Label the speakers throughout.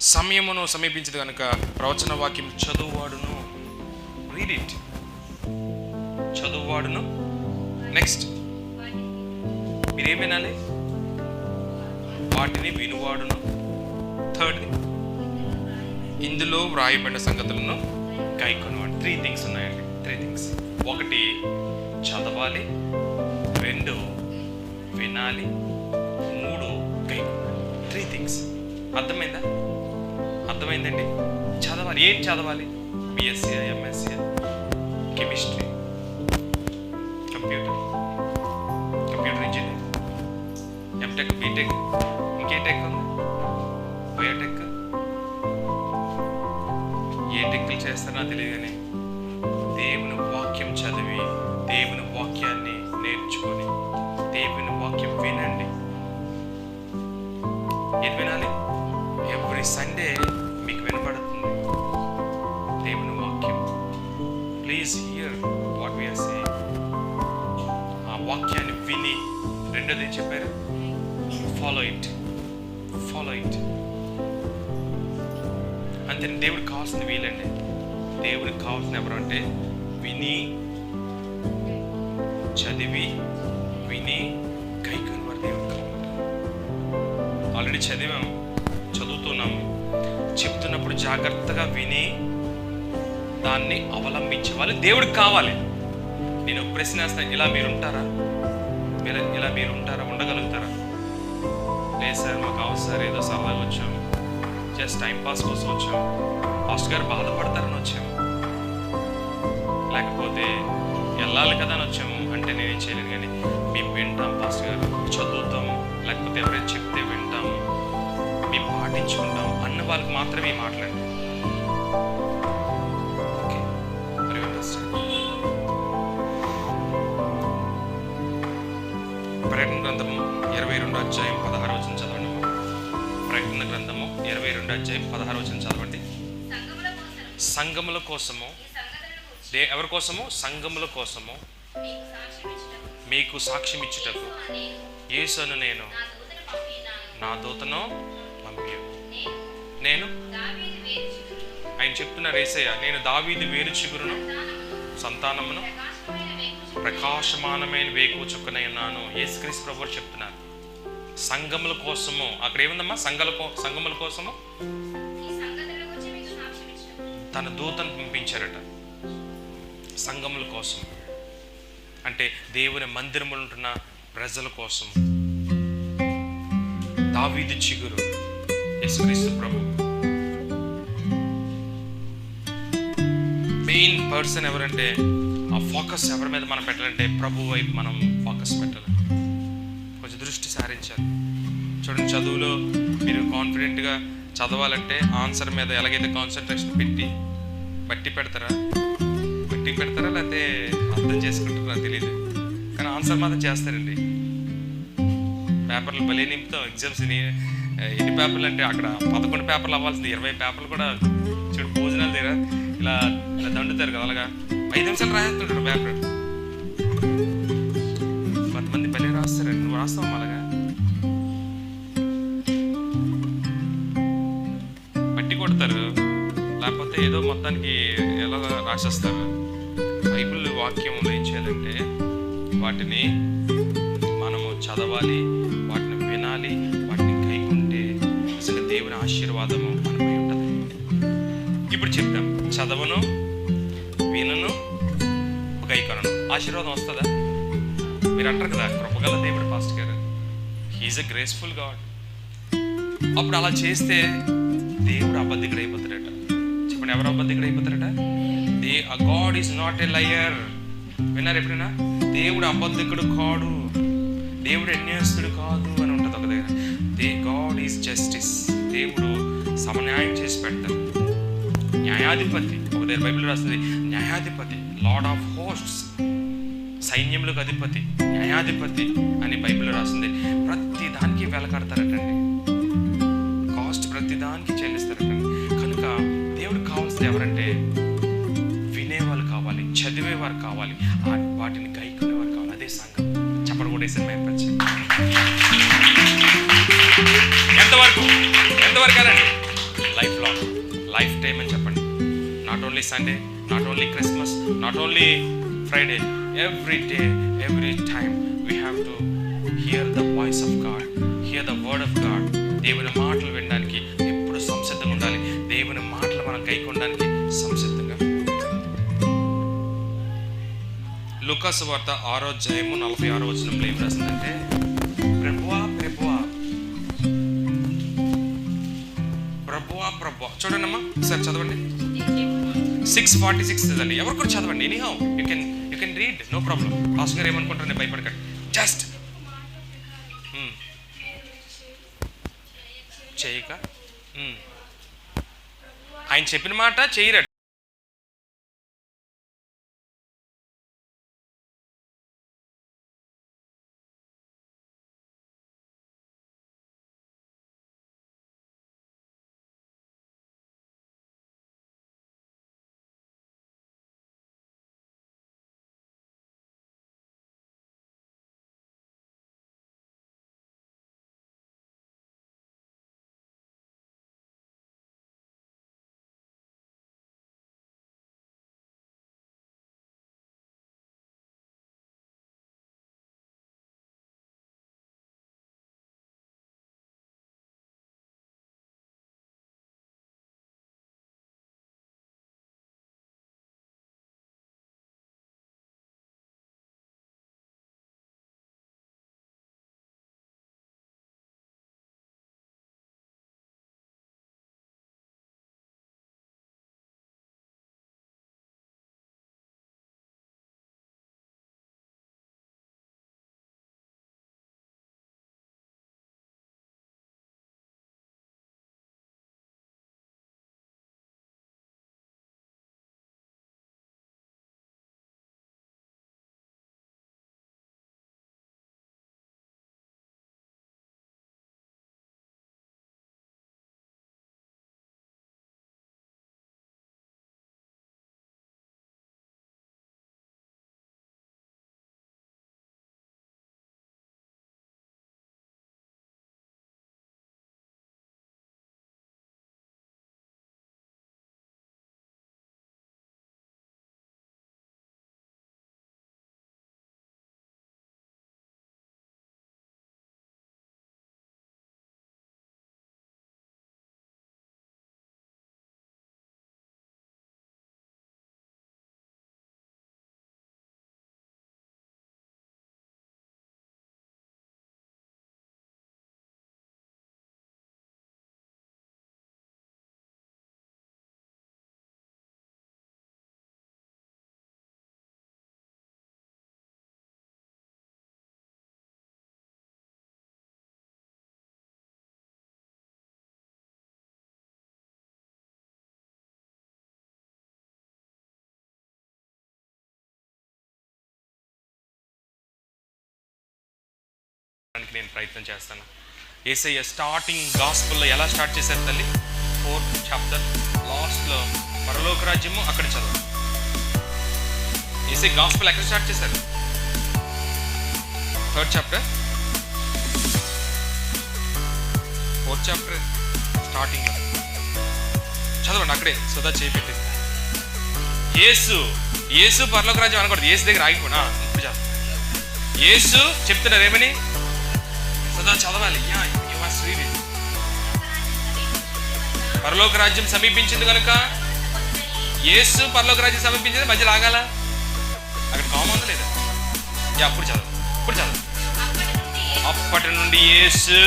Speaker 1: సమయమును సమీపించదు కనుక ప్రవచన వాక్యం చదువువాడును. రీడ్ ఇట్ చదువువాడును. నెక్స్ట్ మీరేం వినాలి వాటిని వినువాడును. థర్డ్ ఇందులో వ్రాయబడిన సంగతులను కైకొనవాడు త్రీ థింగ్స్ ఉన్నాయండి. త్రీ థింగ్స్ ఒకటి చదవాలి. రెండు వినాలి. మూడు కైకొ త్రీ థింగ్స్ అర్థమైందా? అర్థమైందండి? చదవాలి. ఏం చదవాలి? BSc MSc chemistry computer computer engineering MTech BTech ఇంకే టెక్ ఉంది? బయోటెక్ ఏ టెక్లు చేస్తారో తెలియదు కానీ దేవుని వాక్యం చదివి దేవుని వాక్యాన్ని నేర్చుకొని దేవుని వాక్యం వినండి. ఏది వినాలి? సండే మీకు వినపడుతుంది. దేవుని వాక్యం. Please hear what we are say ఆ వాక్యాన్ని విని రెండోది ఏం చెప్పారు? ఫాలో ఇట్ ఫాలో ఇట్ అంతే దేవుడికి కావాల్సింది వీలండి. దేవుడికి కావాల్సిన ఎవరు అంటే విని చదివి విని కైకొని వారు దేవుడు ఆల్రెడీ చదివాము చెప్తున్నప్పుడు జాగ్రత్తగా విని దాన్ని అవలంబించే వాళ్ళు దేవుడికి కావాలి. నేను ప్రశ్న వేస్తాను ఇలా మీరు ఉంటారా మీరు ఇలా మీరు ఉంటారా ఉండగలుగుతారా? లేదు సార్ మాకు అవసరం ఏదో సరదాగా వచ్చాము జస్ట్ టైం పాస్ కోసం వచ్చాము పాస్టర్ గారు బాధపడతారని వచ్చాము. లేకపోతే వెళ్ళాలి కదా అని వచ్చాము అంటే నేనేం చేయలేను కానీ మేము వింటాం పాస్టర్ గారు. చదువుతాము లేకపోతే ఎవరైనా చెప్తే వింటాము మేము పాటించుకుంటాం. వాళ్ళకి మాత్రమే మాట్లాడండి? ప్రకటన గ్రంథము ఇరవై రెండు అధ్యాయం పదహారు వచ్చిన చదవండి. ప్రకటన గ్రంథము ఇరవై రెండు అధ్యాయం పదహారు వచ్చిన చదవండి.
Speaker 2: సంఘముల కోసం
Speaker 1: సంఘముల కోసము. దే ఎవరి కోసము? సంఘముల కోసము.
Speaker 2: మీకు
Speaker 1: సాక్ష్యం ఇచ్చుటకు. యేసును నేను.
Speaker 2: నా దూతను నేను
Speaker 1: ఆయన చెప్తున్న రేసయ్య నేను దావీది వేరు చిగురును
Speaker 2: సంతానమును
Speaker 1: ప్రకాశమానమైన వేకువ చుక్కనై ఉన్నాను. యేసుక్రీస్తు ప్రభు చెప్తున్నారు. సంఘముల కోసము అక్కడ ఏముందమ్మా? సంఘల కో సంఘముల కోసము? తన దూతను పంపించారట. సంఘముల కోసం. అంటే దేవుని మందిరములు ఉంటున్న ప్రజల కోసం. దావీదు చిగురు. యేసుక్రీస్తు ప్రభు. మెయిన్ పర్సన్ ఎవరంటే ఆ ఫోకస్ ఎవరి మీద మనం పెట్టాలంటే ప్రభు వైపు మనం ఫోకస్ పెట్టాలి. కొంచెం దృష్టి సారించాలి. చూడండి చదువులో మీరు కాన్ఫిడెంట్గా చదవాలంటే ఆన్సర్ మీద ఎలాగైతే కాన్సన్ట్రేషన్ పెట్టి బట్టి పెడతారా? బట్టి పెడతారా లేకపోతే అర్థం చేసుకుంటారా తెలియదు కానీ ఆన్సర్ మాత్రం చేస్తారండి. పేపర్లు భలే నింపుతాం. ఎగ్జామ్స్ ఎన్ని పేపర్లు అంటే అక్కడ పదకొండు పేపర్లు అవ్వాల్సింది. ఇరవై పేపర్లు కూడా చూడు భోజనాలు తీరా. ఇలా ఇలా దండుతారు కదా అలాగా ఐదు నిమిషాలు రాస్తుంటారు పేపర్ కొంతమంది భలే రాస్తారండి నువ్వు రాస్తావు అలాగా పట్టి కొడతారు లేకపోతే ఏదో మొత్తానికి ఎలా రాసేస్తారు. బైబిల్ వాక్యం ఏం చేయాలంటే వాటిని మనము చదవాలి వాటిని వినాలి వాటిని కైకుంటే అసలు దేవుని ఆశీర్వాదము మనం ఇప్పుడు చెప్తాం. చదవను వినను గైకొనను ఆశీర్వాదం వస్తుందా? మీరు అంటారు కదా కృపగల దేవుడు పాస్ట్ గారు. హీఈస్ ఎ గ్రేస్ఫుల్ గాడ్ అప్పుడు అలా చేస్తే దేవుడు అబద్ధికుడు అయిపోతాడట. చెప్పండి ఎవరు అబద్ధికుడు అయిపోతాడట the God is not a liar విన్నారు ఎప్పుడైనా? దేవుడు అబద్ధికుడు కాడు. దేవుడు అన్యాయస్తుడు కాదు అని ఉంటుంది ఒక దగ్గర. దే గాడ్ ఈజ్ జస్టిస్ దేవుడు సమన్యాయం చేసి పెడతాడు. న్యాయాధిపతి. ఒక దగ్గర బైబిల్ రాస్తుంది. న్యాయాధిపతి లార్డ్ ఆఫ్ హోస్ట్స్ సైన్యములకు అధిపతి న్యాయాధిపతి అని బైబిల్ రాస్తుంది. ప్రతి దానికి వెలకడతారటండి కాస్ట్ ప్రతి దానికి చెల్లిస్తారటండి. కనుక దేవుడు కావాల్సింది ఎవరంటే వినేవాళ్ళు కావాలి చదివేవారు కావాలి వాటిని గైకునేవారు కావాలి. అదే సంఘం. చెప్పడం కూడా వేసిన ఎంతవరకు? ఎంతవరకు అనండి లైఫ్ టైం అని చెప్పండి. Not only Sunday not only Christmas not only Friday every day every time we have to hear the voice of God hear the word of God దేవుని మాటలు వినడానికి ఎప్పుడు సంసిద్ధంగా ఉండాలి. దేవుని మాటలు మనం కైకొనడానికి సంసిద్ధంగా లుకాసు వార్త ఆరో అధ్యాయము నలభై ఆరో వచనంలో ఏం రాసిందంటే ప్రభువా ప్రభువా చూడండి అమ్మా ఒకసారి చదవండి. సిక్స్ ఫార్టీ సిక్స్ చదవండి. ఎవరు కూడా చదవండి anyhow you can you can read no problem pass గారు ఏమనుకుంటారు నేను భయపడకండి. Just hmm. చేయక? Hmm. ఆయన చెప్పిన మాట చేయరట దానికి నేను ప్రయత్నం చేస్తాను. ఏసయ్య స్టార్టింగ్ గాస్పుల్లో ఎలా స్టార్ట్ చేశారు తల్లి? ఫోర్త్ చాప్టర్ లాస్ట్లో పరలోక రాజ్యము అక్కడ చదవాలి ఏసై గాస్పుల్ ఎక్కడ స్టార్ట్ చేశారు? Third chapter fourth chapter starting చదవండి అక్కడే సుధా చేపెట్టింది ఏసు ఏసు పర్లోక రాజ్యం అనకూడదు. ఏసు దగ్గర ఆగిపోనా ఇప్పుడు చదువు. ఏసు చెప్తున్నారు ఏమని? సదా చదవాలి. Yeah you must read it పరలోక రాజ్యం సమీపించింది కనుక యేసు పరలోక రాజ్యం సమీపించింది మధ్యలో ఆగాల అక్కడ కామ ఉందా లేదా? యా అప్పుడు చదువు ఇప్పుడు చదువు అప్పటి నుండి యేసు.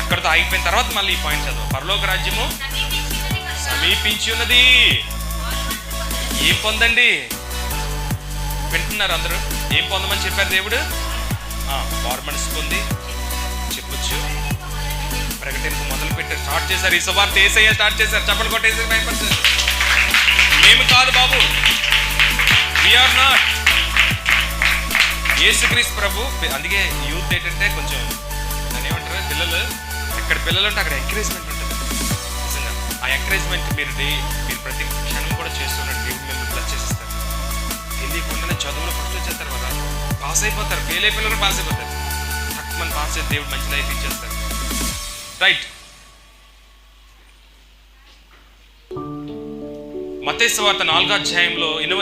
Speaker 1: అక్కడతో ఆగిపోయిన తర్వాత మళ్ళీ ఈ పాయింట్ చదువు పరలోక రాజ్యము సమీపించి ఉన్నది. ఏం పొందండి? వింటున్నారు అందరూ? ఏం పొందమని చెప్పారు దేవుడు? గవర్నమెంట్ పొంది ప్రకటింపు మొదలు పెట్టారు స్టార్ట్ చేశారు. ఈ సువార్త ఏసయ్య స్టార్ట్ చేశారు. చప్పలు కొట్టేసి భయపడతారు మేము కాదు బాబు. వీఆర్ నాట్ యేసుక్రీస్తు ప్రభు అందుకే యూత్ ఏంటంటే కొంచెం దాన్ని ఏమంటారు? పిల్లలు ఎక్కడ పిల్లలు ఉంటే అక్కడ ఎంకరేజ్మెంట్ ఉంటుంది. నిజంగా. ఆ ఎంకరేజ్మెంట్ మీరు మీరు ప్రతి క్షణం కూడా చేస్తున్నారు దేవుడు మిమ్మల్ని ప్లస్ చేసేస్తారు. తెలియకుండానే చదువులో ఫస్ట్ వచ్చేస్తారు కదా. పాస్ అయిపోతారు. ఫెయిల్ అయిపోయిన పాస్ అయిపోతారు. తక్కువ పాస్ చేసి దేవుడు మంచి లైఫ్ ఇచ్చేస్తారు. రైట్ మతేశ్వార్త నాలుగో అధ్యాయంలో ఎనిమిది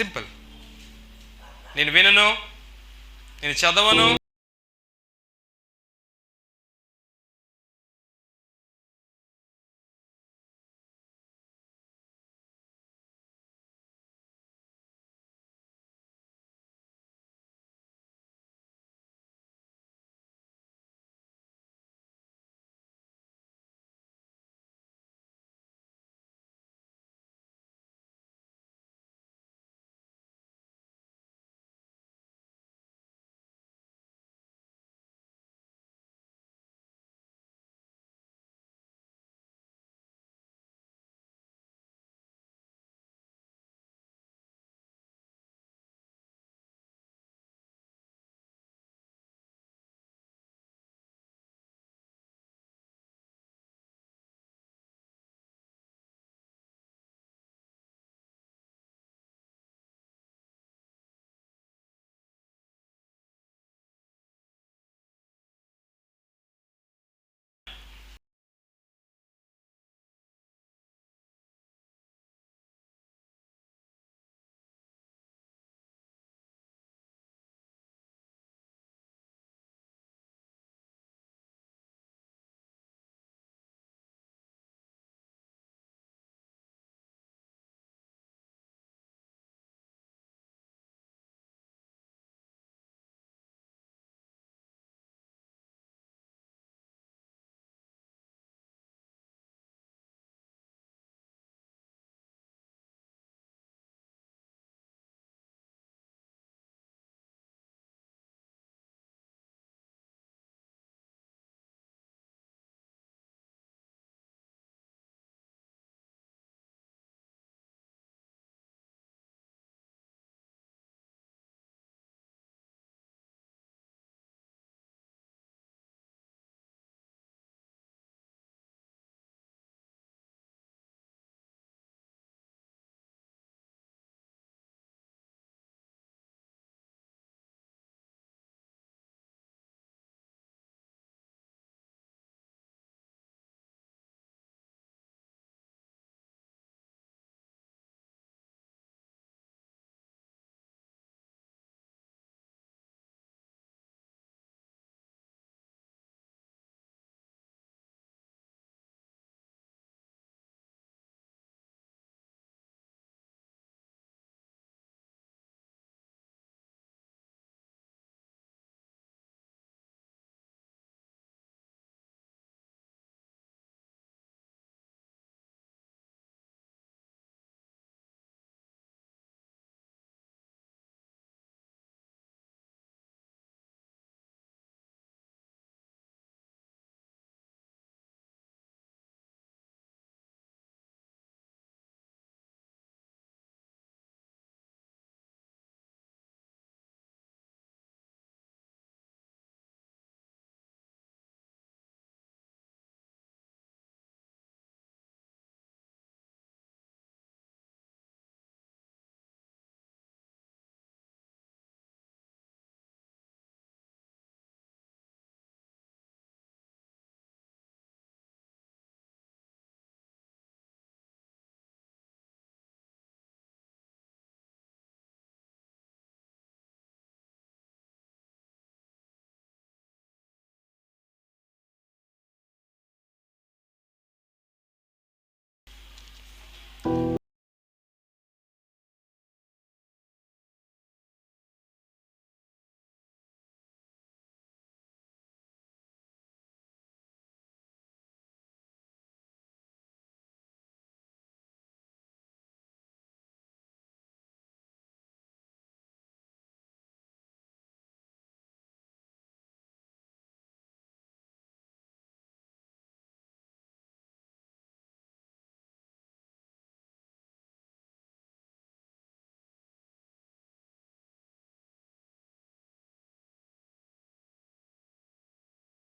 Speaker 1: సింపుల్ నేను వినను నేను చదవను